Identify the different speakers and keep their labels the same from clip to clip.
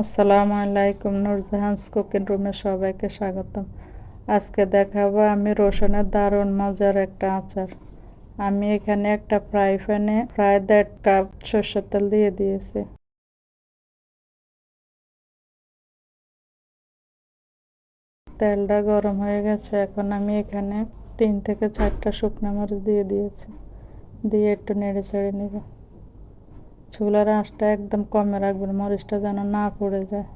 Speaker 1: আসসালামু আলাইকুম, নুরজাহান্স কুকিং রুমে সবাইকে স্বাগতম। আজকে দেখাবো আমি রসুনের দারুণ মজার একটা আচার। আমি এখানে একটা ফ্রাই প্যানে প্রায় দেড় কাপ সর্ষের তেল দিয়ে দিয়েছি। তেলটা গরম হয়ে গেছে, এখন আমি এখানে তিন থেকে চারটা শুকনো মরিচ দিয়ে দিয়েছি। দিয়ে একটু নেড়ে চেড়ে নিব। চুলার আঁচটা একদম কমে রাখবেন মরিচটা যেন না পড়ে যায়।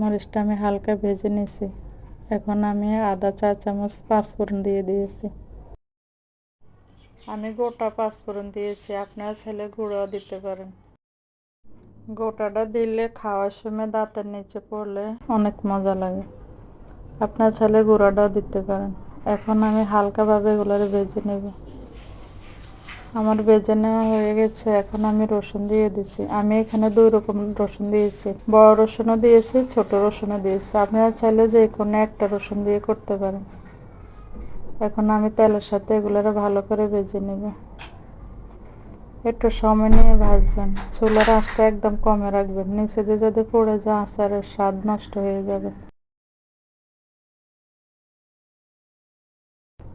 Speaker 1: মরিচটা আমি হালকা ভেজে নিয়েছি। এখন আমি আদা চা চামচ পাঁচফোড়ন দিয়ে দিয়েছি। আমি গোটা পাঁচফোড়ন দিয়েছি, আপনার ছেলে গুঁড়ো দিতে পারেন। গোটাটা দিলে খাওয়ার সময় দাঁতের নিচে পড়লে অনেক মজা লাগে। আপনার ছেলে গুঁড়োটাও দিতে পারেন। এখন আমি হালকাভাবে এগুলোর ভেজে নেব। আমার বেজে নেওয়া হয়ে গেছে, এখন আমি রসুন দিয়ে দিচ্ছি। আমি এখানে দুই রকম রসুন দিয়েছি। বড় রসুনও দিয়েছি, ছোট রসুনও দিয়েছি। আপনারা চাইলে যে কোনো একটা রসুন দিয়ে করতে পারেন। এখন আমি তেলের সাথে এগুলোর ভালো করে বেজে নেব। একটু সময় নিয়ে ভাজবেন। চুলার আঁচটা একদম কমে রাখবেন। নিচে দিয়ে যদি পড়ে যায়, আচারের স্বাদ নষ্ট হয়ে যাবে।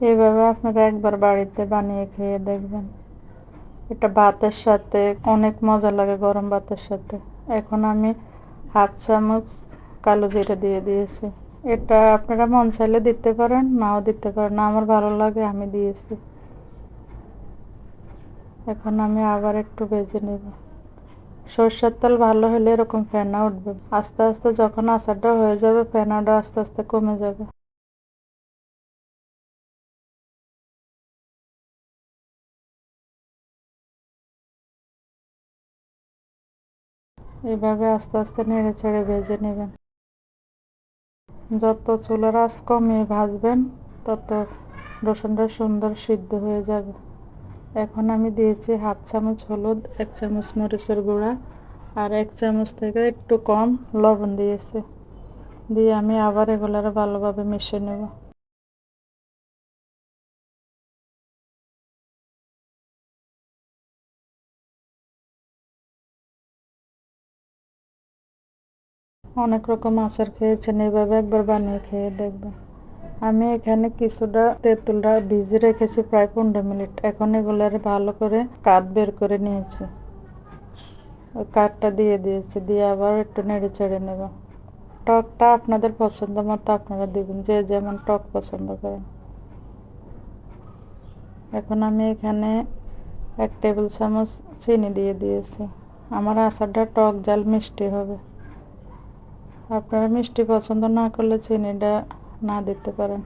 Speaker 1: এইভাবে আপনারা একবার বাড়িতে বানিয়ে খেয়ে দেখবেন। এটা ভাতের সাথে, অনেক মজা লাগে গরম ভাতের সাথে। এখন আমি হাফ চামচ কালো জিরে দিয়ে দিয়েছি। এটা আপনারা মন চাইলে দিতে পারেন, নাও দিতে পারেন। আমার ভালো লাগে, আমি দিয়েছি। এখন আমি আবার একটু ভেজে নেব। সর্ষের তেল ভালো হলে এরকম ফেনা উঠবে। আস্তে আস্তে যখন আচারটা হয়ে যাবে, ফেনাটা আস্তে আস্তে কমে যাবে। এভাবে আস্তে আস্তে নেড়ে ছেড়ে ভেজে নেবেন। যত চুলার আঁচ কমিয়ে ভাজবেন, তত রসুনটা সুন্দর সিদ্ধ হয়ে যাবে। এখন আমি দিয়েছি হাফ চামচ হলুদ, এক চামচ মরিচের গুঁড়া আর এক চামচ থেকে একটু কম লবণ দিয়েছি। দিয়ে আমি আবার এগুলার ভালোভাবে মিশিয়ে নেব। অনেক রকম আচার খেয়েছেন, এভাবে একবার বানিয়ে খেয়ে দেখবেন আমি এখানে কিছুটা তেঁতুলটা ভিজে রেখেছি প্রায় পনেরো মিনিট। এখন এগুলার ভালো করে কাঠ বের করে নিয়েছি। ওই কাঠটা দিয়ে দিয়েছি, দিয়ে আবার একটু নেড়ে চেড়ে নেব। টকটা আপনাদের পছন্দ মতো আপনারা দেবেন, যে যেমন টক পছন্দ করেন। এখন আমি এখানে এক টেবিল চামচ চিনি দিয়ে দিয়েছি। আমার আচারটা টক জাল মিষ্টি হবে। আপনারা মিষ্টি পছন্দ না করলে চিনিটা না দিতে পারেন।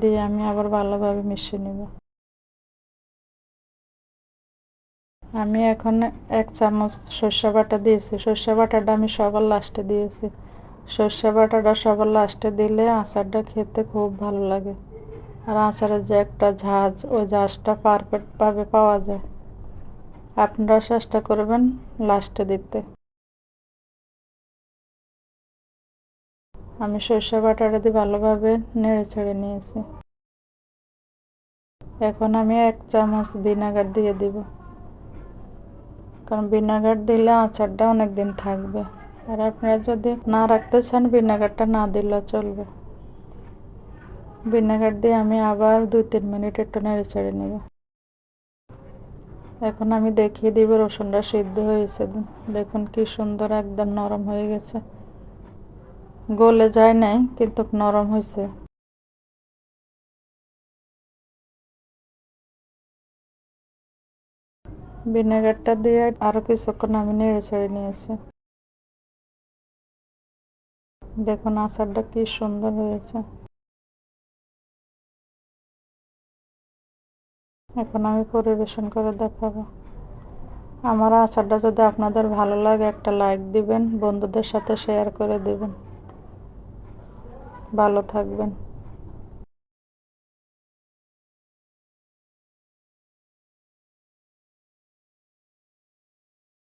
Speaker 1: দিয়ে আমি আবার ভালোভাবে মিশিয়ে নেব। আমি এখন এক চামচ সর্ষে বাটা দিয়েছি। সর্ষে বাটাটা আমি সবার লাস্টে দিয়েছি। সর্ষে বাটাটা সবার লাস্টে দিলে আচারটা খেতে খুব ভালো লাগে। আর আচারের যে একটা ঝাঁজ, ওই ঝাঁজটা পারফেক্টভাবে পাওয়া যায়। আপনারা চেষ্টা করবেন লাস্টে দিতে। আমি সর্ষে বাটাটা দিয়ে ভালোভাবে নেড়ে ছেড়ে নিয়েছি। এখন আমি এক চামচ ভিনেগার দিয়ে দিব। কারণ ভিনেগার দিলে আচারটা অনেক দিন থাকবে। আর আপনারা যদি না রাখতে চান, ভিনেগারটা না দিলেও চলবে। ভিনেগার দিয়ে আমি আবার দুই তিন মিনিট একটু নেড়ে ছেড়ে নেব। এখন আমি দেখিয়ে দিব রসুনটা সিদ্ধ হয়েছে দেখুন কি সুন্দর একদম নরম হয়ে গেছে। গলে যায় নাই, কিন্তু নরম হয়েছে ভিনেগারটা দিয়ে আরও কিছুক্ষণ আমি নেড়ে ছেড়ে নিয়েছি। দেখুন আচারটা কি সুন্দর হয়েছে। এখন আমি পরিবেশন করে দেখাবো। আমার আচারটা যদি আপনাদের ভালো লাগে একটা লাইক দিবেন, বন্ধুদের সাথে শেয়ার করে দিবেন। ভালো থাকবেন।